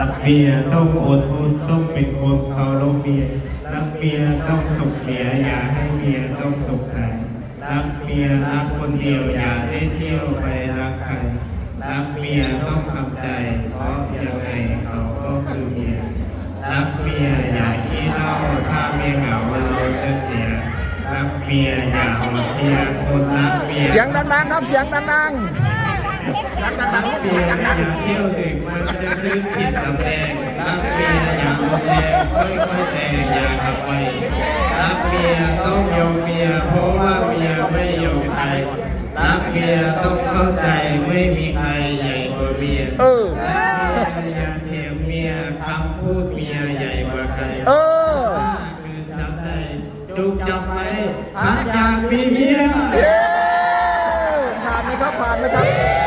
รักเมียต้องอดทนต้องเป็นคนเคารพเมียรักเมียต้องสุขเสียอย่าให้เมียต้องสุขใสรักเมียรักคนเดียวอย่าได้เที่ยวไปรักใครรักเมียต้องทำใจเพราะยังไงเขาก็คือเมียรักเมียอย่าขี้เล่าถ้าเมียเหงาเราจะเสียรักเมียอย่าหดเมียคนรักเมียเสียงดังๆครับเสียงดังรั กเมียอย่าเที่ยวดึกมันจะนึกผิดสำแดงรักเมียอย่าอ่อนแรงค่อยๆแซงอย่าขับไวรักเมียต้องยอมเมียเพราะว่าเมียไม่ยอมใครรักเมียต้องเข้าใจไม่มีใครใหญ่กว่าเมียๆเอออย่าเทียมเมียคำพูดเมียใหญ่กว่าใครเออคือจำได้จุกจำไว้หาอยากมีเมียเย้ผ่านไหมครับผ่านไหมครับ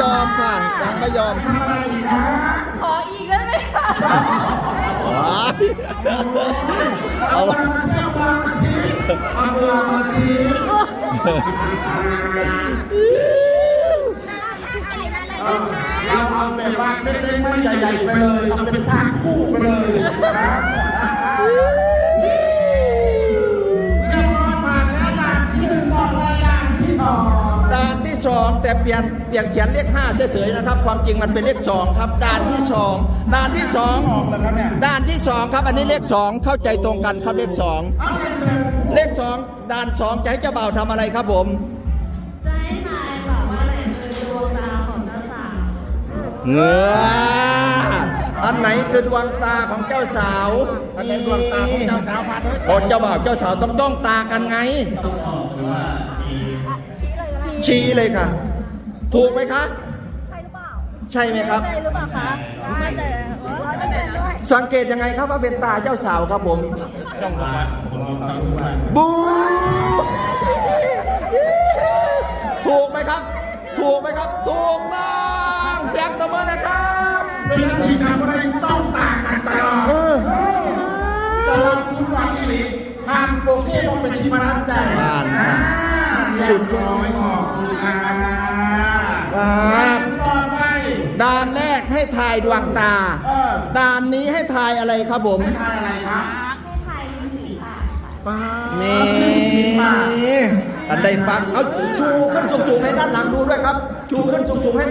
ยังไม่ยอมค่ะ ยังไม่ยอมขออีกได้ไหมคะว้ายเอาเราเอาแบบว่าเล็กๆไม่ใหญ่ๆไปเลยเอาเป็นสร้างคู่ไปเลย สองแต่เปลี่ยนเปลี่ยนเขียนเลขห้าเฉยๆนะครับ ความจริงมันเป็นเลขสองครับ ด่านที่สองด่านที่สองด่านที่สองครับ อันนี้เลขสองเข้าใจตรงกันครับเลขสองเลขสองด่านสองจะให้เจ้าบ่าวทำอะไรครับผมจะให้ทายแบบว่าอะไรคือดวงดาวของเจ้าสาวเงืออันไหนคือดวงตาของเจ้าสาวอันนี้ดวงตาของเจ้าสาวผ่านด้วยคนเจ้าบ่าวเจ้าสาวต้องต้องตากันไง ชี้เลยค่ะ ถูกไหมคะ ใช่หรือเปล่าใช่ไหมครับ ใช่หรือเปล่าคะไม่ใช่ร้อยเปอร์เซ็นต์ด้วยสังเกตยังไงครับว่าเป็นตาเจ้าสาวครับผมต้องมาผมลองทำทุกวันบูถูกไหมครับ ถูกไหมครับ ถูกต้องเสียงตบมือนะครับเวลาที่ทำอะไรต้องต่างกันตลอดเออตลอดชุดวันนี้ผ่านโปรเกมอนเป็นที่ประทับใจผ่านอ่าสุดเรียบร้อยขอบ คุณค่ะผ่านต่อไปด่านแรกให้ทายดวงตา เออด่านนี้ให้ทายอะไรครับผมทายอะไรครับให้ทายลิ้นผีปากค่ะนี่อันใดปักเอาชูขึ้นสูงๆให้ด้านหลังดูด้วยครับ ชูขึ้นสูงๆให้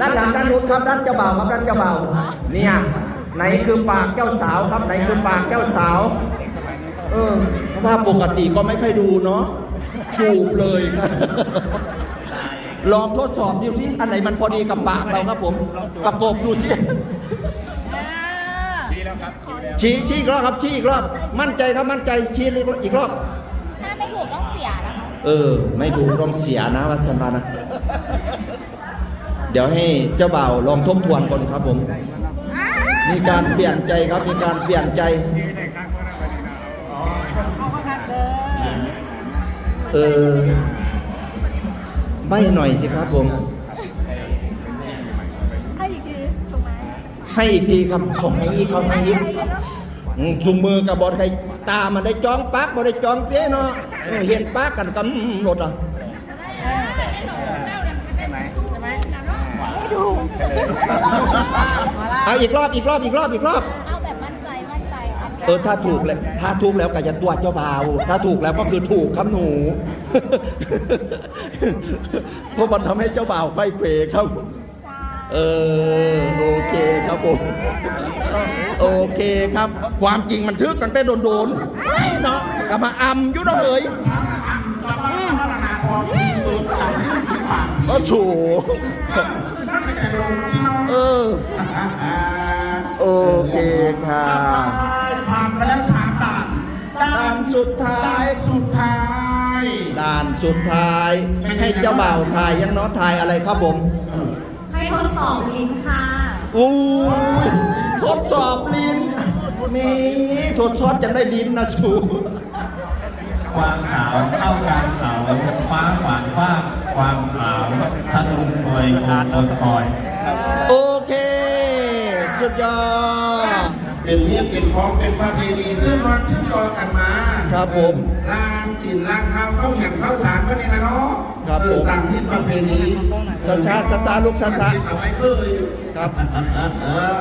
ด้านหลังด้านนู้นครับ ด้านเจ้าบ่าวครับด้านเจ้าบ่าวเนี่ยไหนคือปากเจ้าสาวครับไหนคือปากเจ้าสาว เออเพราะว่าปกติก็ไม่ค่อยดูเนาะถูกเลยครับ ลองทดสอบดูสิอันไหนมันพอดีกับปากเราครับผม ประกบดูสิชี้ชี้อีกรอบครับชี้อีกรอบ มั่นใจครับมั่นใจชี้อีกรอบ ถ้าไม่ถูกต้องเสียนะคะ เออ ไม่ถูกต้องเสียนะวัสันบานะ เดี๋ยวให้เจ้าบ่าวลองทบทวนก่อนครับผม มีการเปลี่ยนใจครับมีการเปลี่ยนใจ เออ ใบหน่อยสิครับผม ให้อีกทีถูกไหมให้อีกทีครับของให้อีกเขาให้อีกอืมจุงมือกับบอลใครตามันได้จ้องปักบอได้จ้องเตี้ยเนาะเออเห็นปักกันกำหนดอะไม่ถูกเอาอีกรอบอีกรอบอีกรอบอีกรอบ เออถ้าถูกแล้วถ้าถูกแล้วก็จะตัวเจ้าบ่าว ถ้าถูกแล้วก็คือถูกครับหนู เพราะมันทำให้เจ้าบ่าวไฟเขวครับ เออโอเคครับผมโอเคครับ ความจริงมันทึกตั้งแต่โดนๆเนาะกลับมาอำอยุ่เนาะเอ๋ยก็โฉานสุดท้าย ให้เจ้าบ่าวทายยังน้องทายอะไรครับผมให้ทดสอบลิ้นค่ะอู้ยทดสอบลิ้นนี่ทดสอบจะได้ลิ้นนะชูความขาวเข้ากลางเขาฟ้าหวานฟ้าความขาวทะลุคอยคานอดคอย โอเค สุดยอด เป็นเทียบเป็นของเป็นประเพณีซึ่งวันซึ่งต่อกันมาครับผมล้างกินล้างเท้าเข้าอย่างเข้าสารก็นี่นะเนาะครับเออผมตามที่ประเพณีซาซาซาซาลูกซาซาเอาไว้เคยครับเออ